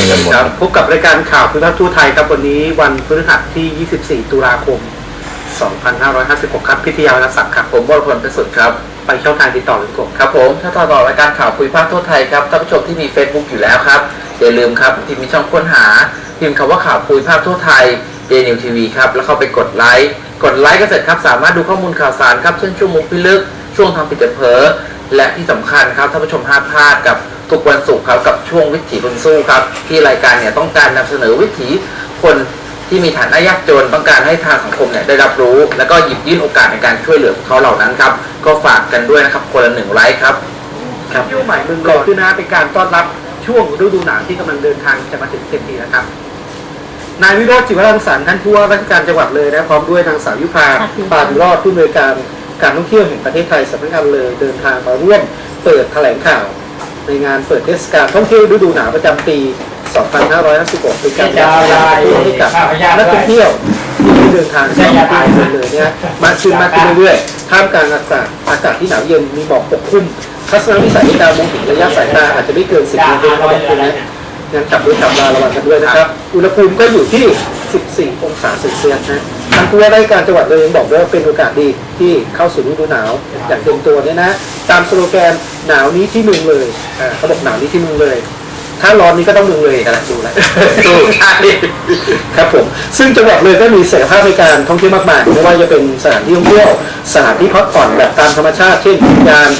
ครับพบกับรายการข่าวพื้นที่ทั่วไทยครับวันนี้วันพฤหัสที่ 24 ตุลาคม 2556 ครับพิทยาวรรณศักดิ์ครับผมวรพลประสุทธิ์ครับไปช่องทางติดต่อเลยครับครับผมถ้าต่อต่อรายการข่าวคุยภาคทั่วไทยครับท่านผู้ชมที่มี Facebook อยู่แล้วครับอย่าลืมครับที่มีช่องค้นหาพิมพ์คำว่าข่าวคุยภาคทั่วไทยเดนิวทีวีครับแล้วเข้าไปกดไลค์กดไลค์ก็เสร็จครับสามารถดูข้อมูลข่าวสารครับเช่นช่วงมุกพิลึกช่วงทำผิดเผลอและที่สำคัญครับท่านผู้ชมห้ามพลาดกับ ทุกวันศุกร์ครับกับช่วงวิถีคนสู้ครับที่รายการเนี่ยต้องการนำเสนอวิถีคนที่มีฐานะยากจนต้องการให้ทางสังคมเนี่ยได้รับรู้ แล้วก็หยิบยื่นโอกาสในการช่วยเหลือพวกเขาเหล่านั้นครับก็ฝากกันด้วยนะครับคนละหนึ่งไลค์ครับครับยุคใหม่เมืองเลยคือนะเป็นการต้อนรับช่วงฤดูหนาวที่กำลังเดินทางจะมาถึงเต็มทีแล้วครับนายวิโรจน์จิวรังสรรค์ท่านผู้ว่าราชการจังหวัดเลยนะพร้อมด้วยนางสาวยุพาปานรอดผู้อำนวยการการท่องเที่ยวแห่งประเทศไทยสำนักงานเลยเดินทางมาร่วมเปิดแถลงข่าว ในงานเปิดเทศกาลท่องเที่ยวฤดูหนาวประจำปี 2556เป็นการจัดงานให้กับนักท่องเที่ยวที่เดินทางเข้ามาที่เมืองเลยเนี่ยมากขึ้นมากขึ้นเรื่อยๆท่ามกลางอากาศอากาศที่หนาวเย็นมีหมอกปกคลุมทัศนวิสัยในการมองเห็นระยะสายตาอาจจะไม่เกิน 10เมตรนะครับบางคนนะยังจับด้วยจับลาระวังกันด้วยนะครับ อุณหภูมิก็อยู่ที่ 14 องศาเซลเซียสนะทางผู้ว่าราชการจังหวัดเลยยังบอกด้วยว่าเป็นโอกาสดีที่เข้าสู่ฤดูหนาวอย่างเต็มตัวเนี่ยนะ ตามสโลแกนหนาวนี้ที่เมืองเลยอ่าเขาบอกหนาวนี้ที่เมืองเลย ถ้าร้อนนี้ก็ต้องเมืองเลยกันแหละดูแลวถูกใช่ครับผม ซึ่งจังหวัดเลยก็มีศักยภาพในการท่องเที่ยวมากมายไม่ว่าจะเป็นสถานที่ท่องเที่ยวสถานที่พักผ่อนแบบตามธรรมชาติเช่นอุทยาน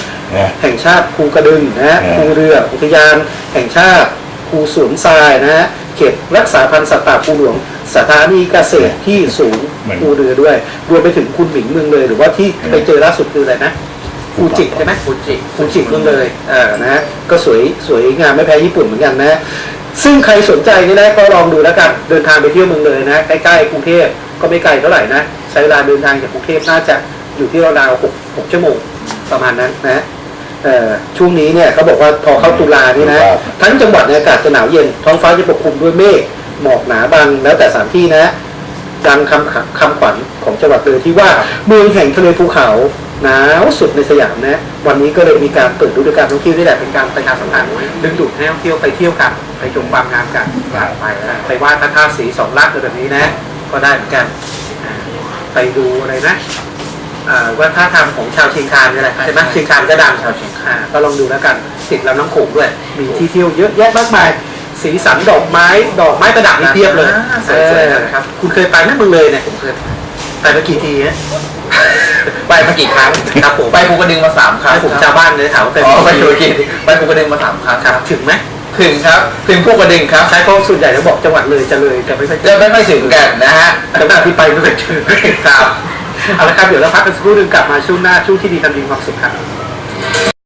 แห่งชาติภูกระดึงนะฮะเออภูเรืออุทยานแห่งชาติภูสวนทรายนะฮะเขตรักษาพันธุ์สัตว์ป่าภูหลวงสถานีเกษตรที่สูงเหมือนภูเรือด้วย รวมไปถึงคุณหมิงเมืองเลย หรือว่าที่ไปเจอล่าสุดคืออะไรนะ ฟูจิใช่ไหมฟูจิฟูจิเมืองเลยเออนะฮะก็สวยสวยงามไม่แพ้ญี่ปุ่นเหมือนกันนะ ซึ่งใครสนใจนี่นะก็ลองดูแล้วกันเดินทางไปเที่ยวเมืองเลยนะใกล้ๆกรุงเทพก็ไม่ไกลเท่าไหร่นะใช้เวลาเดินทางจากกรุงเทพน่าจะอยู่ที่ราวๆหกหกชั่วโมงประมาณนั้นนะเอ่อช่วงนี้เนี่ยเขาบอกว่าพอเข้าตุลานี่นะครับทั้งจังหวัดเนี่ยอากาศจะหนาวเย็น ท้องฟ้าจะปกคลุมด้วยเมฆหมอกหนาบางแล้วแต่สถานที่นะดังคำขะคำขวัญของจังหวัดเลยที่ว่าเมืองแห่งทะเลภูเขา หนาวสุดในสยามนะวันนี้ก็เลยมีการเปิดฤดูกาลท่องเที่ยวนี่แหละเป็นการประชาสัมพันธ์ดึงดูดให้นักท่องเที่ยวไปเที่ยวกันไปชมความงามกันไปนะไปไหว้พระธาตุสีสองลักษณ์อะไรแบบนี้นะ ก็ได้เหมือนกันอ่าไปดูอะไรนะอ่าวัฒนธรรมของชาวเชียงคานนี่แหละใช่ไหมเชียงคานก็ดังชาวเชียงคานก็ลองดูแล้วกันติดลำน้ำโขงด้วย มีที่เที่ยวเยอะแยะมากมายสีสันดอกไม้ ดอกไม้ประดับนี่เพียบเลยอ่าสวยๆนะครับ คุณเคยไปไหมเมืองเลยเนี่ยผมเคย ไปมากี่ทีฮะไปมากี่ครั้งครับผมไปภูกระดึงมาสามครั้งให้ผมชาวบ้านเลยถามว่าเคยอ๋อไปไปภูกระดึงไปภูกระดึงมาสามครั้งครับ ถึงไหมถึงครับถึงภูกระดึงครับใช่เพราะส่วนใหญ่จะบอกจังหวัดเลยจะเลยจะไม่ค่อยเจจะอไม่ไม่ถึงกันนะฮะจังหวัดที่ไปไม่ค่อยเจอครับเอาละครับเดี๋ยวเราพักกันสักครู่หนึงกลับมาช่วงหน้าช่วงที่ดีทำดีมีความสุขครับ